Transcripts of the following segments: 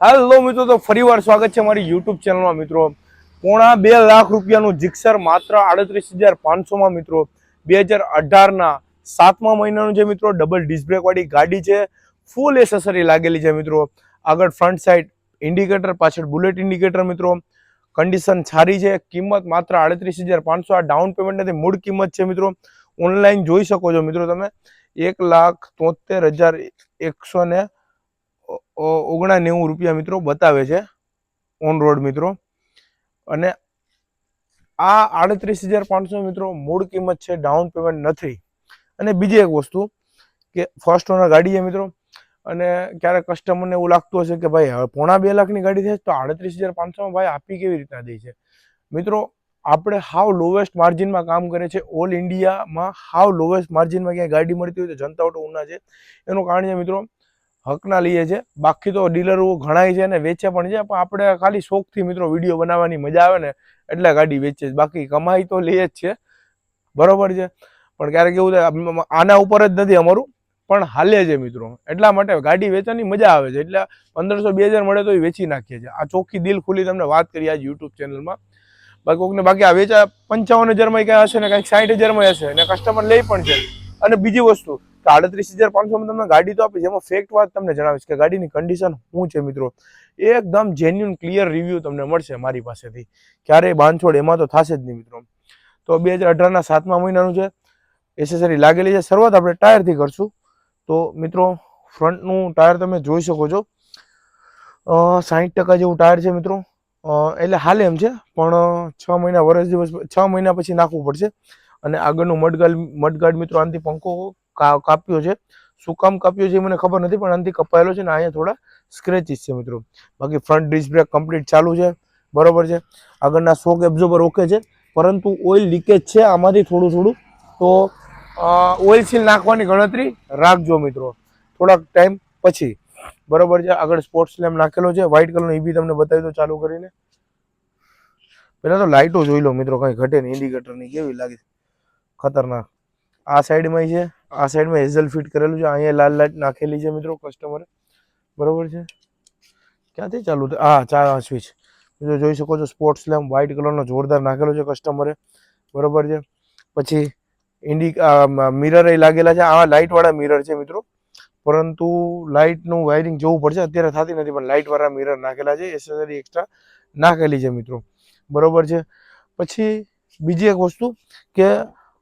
હાલો મિત્રો, તો ફરીવાર સ્વાગત છે મારી યુટ્યુબ ચેનલમાં મિત્રો. પોણા બે લાખ રૂપિયાનું જિક્સર માત્ર આડત્રીસ હજાર પાંચસોમાં, મિત્રો. બે હજાર અઢારના સાતમા મહિનાનું જે, મિત્રો ડબલ ડિસ્બ્રેકવાળી ગાડી છે ફૂલ એસેસરી લાગેલી છે, મિત્રો. આગળ ફ્રન્ટ સાઈડ ઇન્ડિકેટર પાછળ બુલેટ ઇન્ડિકેટર મિત્રો. કન્ડિશન સારી છે, કિંમત માત્ર આડત્રીસ હજાર પાંચસો. આ ડાઉન પેમેન્ટ નથી, મૂળ કિંમત છે, મિત્રો. ઓનલાઈન જોઈ શકો છો, મિત્રો, તમે. એક લાખ તોતેર હજાર એકસો ને ઓગણા નેવું રૂપિયા મિત્રો બતાવે છે. ઓન રોડ મિત્રો. અને આ આડત્રીસ હજાર પાંચસો મિત્રો મૂળ કિંમત છે, ડાઉન પેમેન્ટ નથી. અને બીજી એક વસ્તુ કે ફર્સ્ટ ઓનર ગાડી છે મિત્રો. અને ક્યારેક કસ્ટમરને એવું લાગતું હશે કે ભાઈ હવે પોણા બે લાખની ગાડી છે તો આડત્રીસ હજાર પાંચસોમાં ભાઈ આપી કેવી રીતના દે છે? મિત્રો, આપણે હાવ લોવેસ્ટ માર્જિનમાં કામ કરે છે. ઓલ ઇન્ડિયામાં હાવ લોવેસ્ટ માર્જિનમાં ક્યાંય ગાડી મળતી હોય તો જનતા ઓટો ઉના છે. એનું કારણ છે મિત્રો હકના લઈએ છે. બાકી તો ડીલરો ઘણાય છે અને વેચે પણ છે, પણ આપણે ખાલી શોખથી મિત્રો વીડિયો બનાવવાની મજા આવે ને એટલે ગાડી વેચે બાકી કમાઈ તો લઈએ જ છે. બરોબર છે. પણ ક્યારેક એવું થાય આના ઉપર જ નથી અમારું, પણ હાલે છે મિત્રો. એટલા માટે ગાડી વેચવાની મજા આવે છે. એટલે પંદરસો બે હજાર મળે તો એ વેચી નાખીએ છીએ. આ ચોખ્ખી દિલ ખુલી તમને વાત કરી આજ યુટ્યુબ ચેનલમાં બાકી કોકને બાકી આ વેચા પંચાવન હજારમાં ક્યાંય હશે ને કંઈક સાઠ હજારમાં હશે ને કસ્ટમર લે પણ છે. અને બીજી વસ્તુ કે આડત્રીસ હજાર પાંચસોમાં તમને ગાડી તો આપીશ. એમાં ફેક્ટ વાત તમને જણાવીશ કે ગાડીની કન્ડિશન શું છે મિત્રો? એકદમ જેન્યુન ક્લિયર રિવ્યૂ તમને મળશે મારી પાસેથી. ક્યારેય બાંધછોડ એમાં તો થશે જ નહીં મિત્રો. તો બે હજાર અઢારના સાતમા મહિનાનું છે એસેસરી લાગેલી છે, શરૂઆત આપણે ટાયરથી કરશું. તો મિત્રો ફ્રન્ટનું ટાયર તમે જોઈ શકો છો. સાહીઠ ટકા જેવું ટાયર છે મિત્રો. એટલે હાલે એમ છે, પણ છ મહિના, વર્ષ દિવસ, છ મહિના પછી નાખવું પડશે. અને આગળનું મડગાર્ડ મડગાર્ડ મિત્રો આનાથી પંખો કાપ્યો છે. શું કામ કાપ્યો છે મને ખબર નથી, પણ આનાથી કપાયેલો છે ને અહીંયા થોડા સ્ક્રેચીસ છે મિત્રો. બાકી ફ્રન્ટ ડિસ્ક બ્રેક કમ્પ્લીટ ચાલુ છે. બરોબર છે. આગળના શોક એબ્ઝોર્બર ઓકે છે. પરંતુ ઓઇલ લીકેજ છે આમાંથી થોડું થોડું. તો ઓઇલ સીલ નાખવાની ગણતરી રાખજો મિત્રો. થોડાક ટાઈમ પછી. બરોબર છે. આગળ સ્પોર્ટ્સ લેમ્પ નાખેલો છે. વ્હાઇટ કલરનો એ બી તમને બતાવી દો ચાલુ કરીને. પહેલાં તો લાઇટો જોઈ લો મિત્રો, કંઈ ઘટે નહીં. ઇન્ડિકેટરની કેવી લાગે? ખતરનાક. આ સાઈડમાં છે. આ સાઈડમાં હેઝલ ફિટ કરેલું છે. અહીંયા લાલ લાઇટ નાખેલી છે મિત્રો કસ્ટમરે બરોબર છે? ક્યાંથી ચાલુ હા, ચાર સ્વિચ મિત્રો જોઈ શકો છો સ્પોર્ટ્સ લેમ્પ વ્હાઇટ કલરનો જોરદાર નાખેલો છે કસ્ટમરે બરોબર છે? પછી ઇન્ડિક મિરર એ લાગેલા છે. આ લાઇટવાળા મિરર છે મિત્રો. પરંતુ લાઇટનું વાયરિંગ જોવું પડશે. અત્યારે થતી નથી, પણ લાઇટવાળા મિરર નાખેલા છે. એસેસરી એક્સ્ટ્રા નાખેલી છે મિત્રો. બરોબર છે? પછી બીજી એક વસ્તુ કે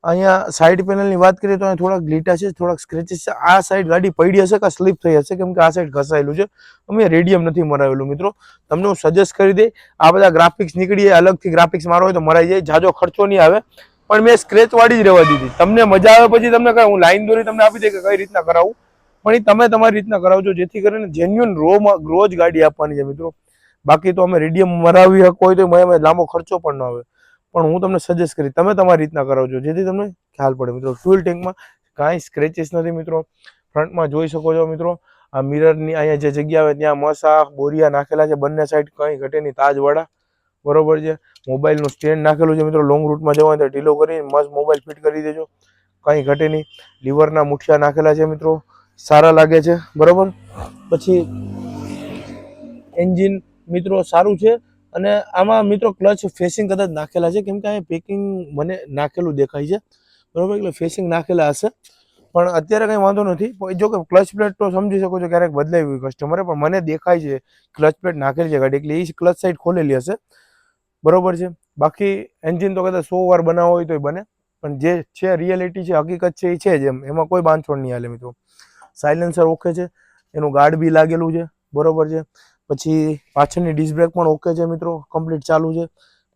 અહીંયા સાઈડ પેનલની વાત કરીએ તો અહીંયા થોડાક ગ્લીટા છે, થોડાક સ્ક્રેચીસ છે. આ સાઈડ ગાડી પડી હશે કે સ્લીપ થઈ હશે? કેમ કે આ સાઈડ ઘસાયેલું છે. અમે રેડિયમ નથી મરાવેલું, મિત્રો. તમને હું સજેસ્ટ કરી દઈ આ બધા ગ્રાફિક્સ નીકળી જાય, અલગથી ગ્રાફિક્સ મારો હોય તો મરાઈ જાય, જાજો ખર્ચો નહીં આવે. પણ મેં સ્ક્રેચવાળી જ રહેવા દીધી. તમને મજા આવે પછી તમને કહે હું લાઈન દોરી તમને આપી દે કે કઈ રીતના કરાવું. પણ એ તમે તમારી રીતના કરાવજો, જેથી કરીને જેન્યુઅન રોમાં ગ્રો જ ગાડી આપવાની છે, મિત્રો. બાકી તો અમે રેડિયમ મરાવી શકો હોય તો અમે લાંબો ખર્ચો પણ ન આવે. પણ હું તમને સજેસ્ટ કરી તમે તમારી રીતના કરાવજો જેથી તમને ખ્યાલ પડે મિત્રો. ફ્યુલ ટેન્કમાં કાંઈ સ્ક્રેચીસ નથી મિત્રો. ફ્રન્ટમાં જોઈ શકો છો મિત્રો, આ મિરરની અહીંયા જે જગ્યા આવે ત્યાં મસા, બોરિયા નાખેલા છે. બંને સાઈડ કંઈ ઘટે નહીં. તાજવાળા, બરોબર છે? મોબાઈલનું સ્ટેન્ડ નાખેલું છે મિત્રો. લોંગ રૂટમાં જવા હોય તો ઢીલો કરીને મસ્ત મોબાઈલ ફિટ કરી દેજો. કંઈ ઘટે નહીં. લીવરના મુઠિયા નાખેલા છે મિત્રો. સારા લાગે છે. બરોબર? પછી એન્જિન મિત્રો સારું છે. અને આમાં મિત્રો ક્લચ ફેસિંગ કદાચ નાખેલા છે. કેમ કે અહીંયા પેકિંગ મને નાખેલું દેખાય છે. બરાબર? એટલે ફેસિંગ નાખેલા હશે. પણ અત્યારે કંઈ વાંધો નથી. જો કે ક્લચ પ્લેટ તો સમજી શકો છો ક્યારેક બદલાવી હોય કસ્ટમરે પણ મને દેખાય છે ક્લચ પ્લેટ નાખેલી છે ગાડી. એટલે એ ક્લચ સાઈડ ખોલેલી હશે. બરોબર છે? બાકી એન્જિન તો કદાચ સો વાર બનાવો હોય તોય બને. પણ જે છે રિયાલિટી છે, હકીકત છે, એ છે જ એમ. એમાં કોઈ બાંધછોડ નહીં હાલે મિત્રો. સાયલેન્સર ઓકે છે. એનું ગાર્ડ બી લાગેલું છે. બરોબર છે? પછી પાછળની ડિસ્ક બ્રેક પણ ઓકે છે મિત્રો કમ્પ્લીટ ચાલુ છે.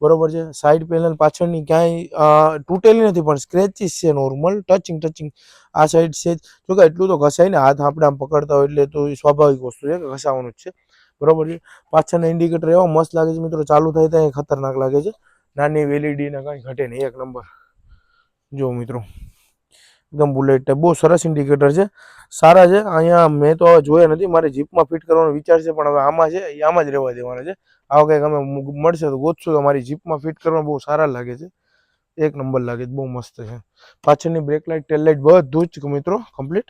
બરોબર છે? સાઈડ પેનલ પાછળની ક્યાંય તૂટેલી નથી, પણ સ્ક્રેચીસ છે નોર્મલ ટચિંગ ટચિંગ આ સાઈડ છે જો. કે એટલું તો ઘસાય ને, હાથ આપણે આમ પકડતા હોય એટલે તો સ્વાભાવિક વસ્તુ છે ઘસાવાનું જ છે. બરોબર છે? પાછળના ઇન્ડિકેટર એવા મસ્ત લાગે છે મિત્રો, ચાલુ થાય ત્યાં ખતરનાક લાગે છે. નાની વેલીડી ને કાંઈ ઘટે નહીં, એક નંબર જો મિત્રો એકદમ બુલેટ બહુ સરસ ઇન્ડિકેટર છે. સારા છે. અહીંયા મેં તો જોયા નથી. મારે જીપમાં ફિટ કરવાનો વિચાર છે, પણ હવે આમાં છે આમાં જ રહેવા દેવાના છે. આવો કંઈક અમે મળશે તો ગોતશું. તો મારી જીપમાં ફિટ કરવા બહુ સારા લાગે છે. એક નંબર લાગે છે. બહુ મસ્ત છે. પાછળની બ્રેક લાઇટ ટેલ લાઇટ બધું જ મિત્રો કમ્પ્લીટ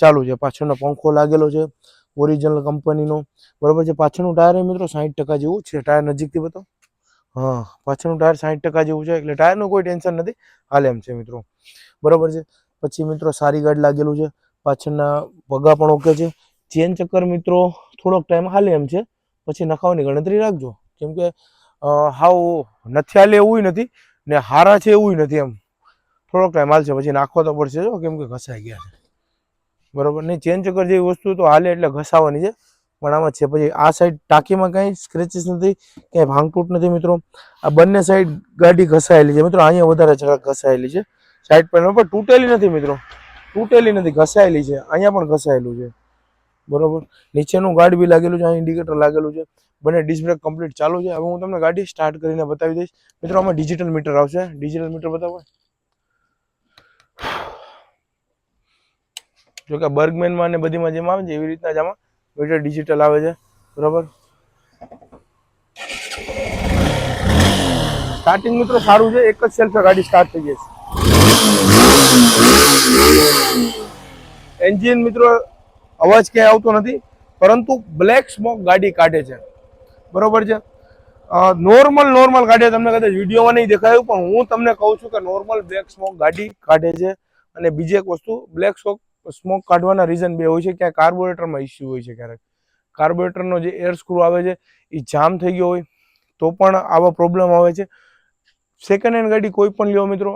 ચાલુ છે. પાછળનો પંખો લાગેલો છે. ઓરિજિનલ કંપનીનો બરાબર છે. પાછળનું ટાયર મિત્રો સાઠ ટકા જેવું છે. ટાયર નજીકથી બતાવો. હા, પાછળનું ટાયર સાઠ ટકા જેવું છે. એટલે ટાયરનું કોઈ ટેન્શન નથી. હાલ એમ છે મિત્રો. બરોબર છે. પછી મિત્રો સારી ગાડી લાગેલું છે, પાછળના પગા પણ ઓકે છે. ચેન ચક્કર મિત્રો થોડોક ટાઈમ હાલે એમ છે, પછી નખાવાની ગણતરી રાખજો. કેમ કે હાવ નથી હાલે એવું નથી ને હારા છે એવું નથી એમ. થોડોક ટાઈમ હાલશે, પછી નાખવા તો પડશે જો કેમ કે ઘસાઈ ગયા છે. બરોબર? નહીં ચેન ચક્કર જેવી વસ્તુ તો હાલે એટલે ઘસાવાની છે, પણ આમાં છે પછી આ સાઈડ ટાંકીમાં કાંઈ સ્ક્રેચીસ નથી ક્યાંય ભાંગતૂટ નથી મિત્રો. આ બંને સાઈડ ગાડી ઘસાયેલી છે. મિત્રો અહીંયા વધારે જરાક ઘસાયેલી છે. સાઈડ પેનલ પણ તૂટેલી નથી મિત્રો. તૂટેલી નથી, ઘસાયેલી છે. અહીંયા પણ ઘસાયેલું છે. બરોબર? નીચેનું ગાર્ડ બી લાગેલું છે અહીં ઇન્ડિકેટર લાગેલું છે. બંને ડિસ્ક બ્રેક કમ્પ્લીટ ચાલુ છે. હવે હું તમને ગાડી સ્ટાર્ટ કરીને બતાવી દઈશ. મિત્રો, આમાં ડિજિટલ મીટર આવશે. ડિજિટલ મીટર બતાવો. જો કે બર્ગમેનમાં ને બધીમાં જેમ આવે છે એવી રીતના જ આમાં મીટર ડિજિટલ આવે છે. બરોબર? સ્ટાર્ટિંગ મિત્રો, સારું છે. એક જ સેલ્ફે ગાડી સ્ટાર્ટ થઈ જશે. એન્જિન મિત્રો, અવાજ ક્યાંય આવતો નથી, પરંતુ બ્લેક સ્મોક ગાડી કાઢે છે. બરોબર છે? નોર્મલ નોર્મલ ગાડી તમને કદાચ વિડીયોમાં નહીં દેખાયું, પણ હું તમને કહું છું કે નોર્મલ બ્લેક સ્મોક ગાડી કાઢે છે. અને બીજી એક વસ્તુ બ્લેક સ્મોક સ્મોક કાઢવાના રીઝન બે હોય છે. ક્યાંક કાર્બોરેટરમાં ઇસ્યુ હોય છે ક્યારેક. કાર્બોરેટરનો જે એર સ્ક્રૂ આવે છે એ જામ થઈ ગયો હોય, તો પણ આવા પ્રોબ્લેમ આવે છે. સેકન્ડ હેન્ડ ગાડી કોઈ પણ લ્યો મિત્રો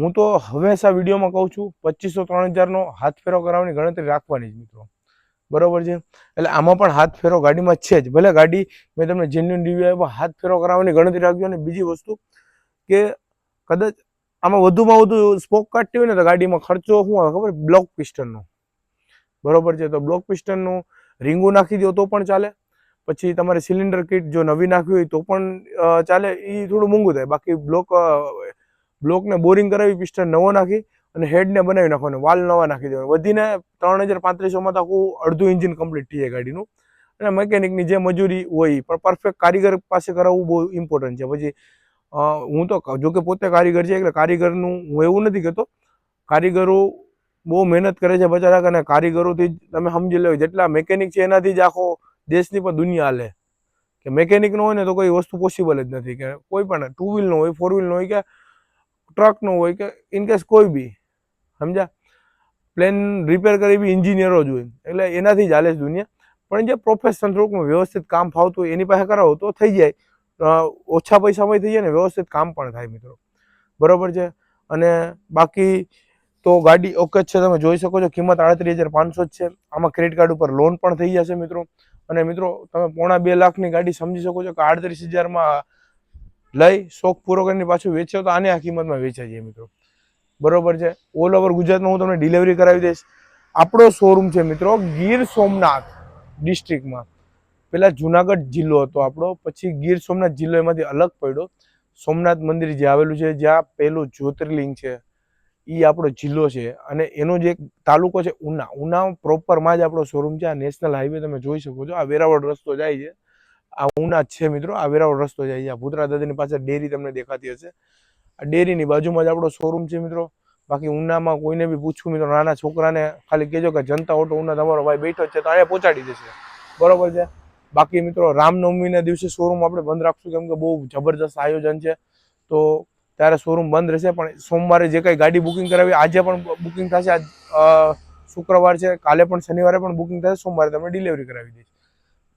હું તો હંમેશા વિડીયોમાં કહું છું, પચીસો ત્રણ હજારનો હાથ ફેરો કરાવવાની ગણતરી રાખવાની જ મિત્રો. બરોબર છે? એટલે આમાં પણ હાથ ફેરો ગાડીમાં છે જ. ભલે ગાડી મેં તમને જેન્યુન રિવ્યુ આપ્યો હાથ ફેરો કરાવવાની ગણતરી રાખજો. અને બીજી વસ્તુ કે કદાચ આમાં વધુમાં વધુ સ્પોક કાઢતી હોય ને તો ગાડીમાં ખર્ચો શું આવે ખબર? બ્લોક પિસ્ટનનો. બરોબર છે? તો બ્લોક પિસ્ટનનું રીંગું નાખી દો તો પણ ચાલે. પછી તમારે સિલિન્ડર કિટ જો નવી નાખવી હોય તો પણ ચાલે. એ થોડું મોંઘું થાય. બાકી બ્લોક બ્લોકને બોરિંગ કરાવી, પિસ્ટન નવો નાખી અને હેડને બનાવી નાખવાનો, વાલ નવા નાખી દેવાનો. વધીને ત્રણ હજાર પાંત્રીસોમાં તો આખું અડધું ઇન્જિન કમ્પ્લીટ થઈ જાય ગાડીનું. અને મેકેનિકની જે મજૂરી હોય પણ પરફેક્ટ કારીગર પાસે કરાવવું બહુ ઇમ્પોર્ટન્ટ છે. પછી હું તો જોકે પોતે કારીગર છે, એટલે કારીગરનું હું એવું નથી કહેતો. કારીગરો બહુ મહેનત કરે છે બચારા અને કારીગરોથી જ તમે સમજી લો, જેટલા મેકેનિક છે એનાથી જ આખો દેશની પણ દુનિયા હાલે. કે મેકેનિક નો હોય ને તો કોઈ વસ્તુ પોસિબલ જ નથી. કે કોઈ પણ ટુ વ્હીલનો હોય ફોર વ્હીલનો હોય કે ટ્રક નો હોય કે ઇનકેસ કોઈ બી, સમજ્યા? પ્લેન રિપેર કરી બી ઇન્જિનિયરો જ હોય. એટલે એનાથી ચાલે છે દુનિયા. પણ જે પ્રોફેશનલ રૂપમાં વ્યવસ્થિત કામ ફાવતું હોય, એની પાસે કરાવો તો થઈ જાય. ઓછા પૈસામાં થઈ જાય ને વ્યવસ્થિત કામ પણ થાય મિત્રો. બરોબર છે? અને બાકી તો ગાડી ઓકે જ છે, તમે જોઈ શકો છો કિંમત આડત્રીસ હજાર પાંચસો જ છે. આમાં ક્રેડિટ કાર્ડ ઉપર લોન પણ થઈ જશે મિત્રો. અને મિત્રો, તમે પોણા બે લાખની ગાડી સમજી શકો છો કે આડત્રીસ હજારમાં લઈ, શોખ પૂરો કરીને પાછું વેચો તો આને આ કિંમતમાં વેચાઈ જાય મિત્રો. બરોબર છે? ઓલ ઓવર ગુજરાતમાં હું તમને ડિલિવરી કરાવી દઈશ. આપણો શોરૂમ છે મિત્રો ગીર સોમનાથ ડિસ્ટ્રિક્ટમાં પેલા જુનાગઢ જિલ્લો હતો આપણો, પછી ગીર સોમનાથ જિલ્લો એમાંથી અલગ પડ્યો. સોમનાથ મંદિર જે આવેલું છે, જ્યાં પહેલું જ્યોતિર્લિંગ છે એ આપણો જિલ્લો છે. અને એનો જે તાલુકો છે ઉના. ઉના પ્રોપરમાં જ આપણો શોરૂમ છે. આ નેશનલ હાઈવે તમે જોઈ શકો છો. આ વેરાવળ રસ્તો જાય છે. આ ઉના છે મિત્રો. આ વેરાવળ રસ્તો જાય આ ભૂતરા દાદીની પાસે ડેરી તમને દેખાતી હશે. આ ડેરીની બાજુમાં જ આપણો શોરૂમ છે મિત્રો. બાકી ઉનામાં કોઈને બી પૂછવું મિત્રો, નાના છોકરાને ખાલી કહેજો કે જનતા ઓટો ઉના તમારો ભાઈ બેઠો છે, તો અહીંયા પહોંચાડી દેશે. બરોબર છે? બાકી મિત્રો, રામનવમીના દિવસે શોરૂમ આપણે બંધ રાખશું, કેમ કે બહુ જબરજસ્ત આયોજન છે. તો ત્યારે શોરૂમ બંધ રહેશે, પણ સોમવારે જે કંઈ ગાડી બુકિંગ કરાવી, આજે પણ બુકિંગ થશે. આજ શુક્રવાર છે. કાલે પણ શનિવારે પણ બુકિંગ થશે. સોમવારે તમે ડિલિવરી કરાવી દઈશ.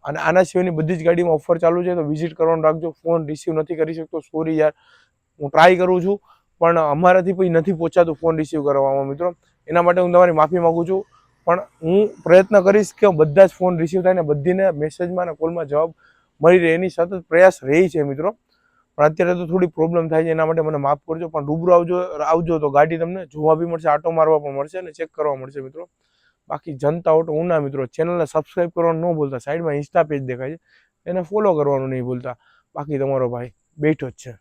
અને આના સિવાયની બધી જ ગાડીમાં ઓફર ચાલુ છે, તો વિઝિટ કરવાનું રાખજો. ફોન રિસીવ નથી કરી શકતો. સોરી યાર. હું ટ્રાય કરું છું, પણ અમારાથી પછી નથી પહોંચાતું ફોન રિસીવ કરવામાં, મિત્રો. એના માટે હું તમારી માફી માગું છું. પણ હું પ્રયત્ન કરીશ કે બધા જ ફોન રિસીવ થાય ને બધીને મેસેજમાં અને કોલમાં જવાબ મળી રહે. એની સતત પ્રયાસ રહી છે, મિત્રો. પણ અત્યારે તો થોડી પ્રોબ્લેમ થાય છે, એના માટે મને માફ કરજો. પણ રૂબરૂ આવજો આવજો તો ગાડી તમને જોવા બી મળશે, આટો મારવા પણ મળશે અને ચેક કરવા મળશે, મિત્રો. બાકી જનતા ઓટો ઉના મિત્રો ચેનલને સબસ્ક્રાઇબ કરવાનું ન ભૂલતા. સાઈડમાં ઇન્સ્ટા પેજ દેખાય છે. એને ફોલો કરવાનું નહીં ભૂલતા. બાકી તમારો ભાઈ બેઠો જ છે.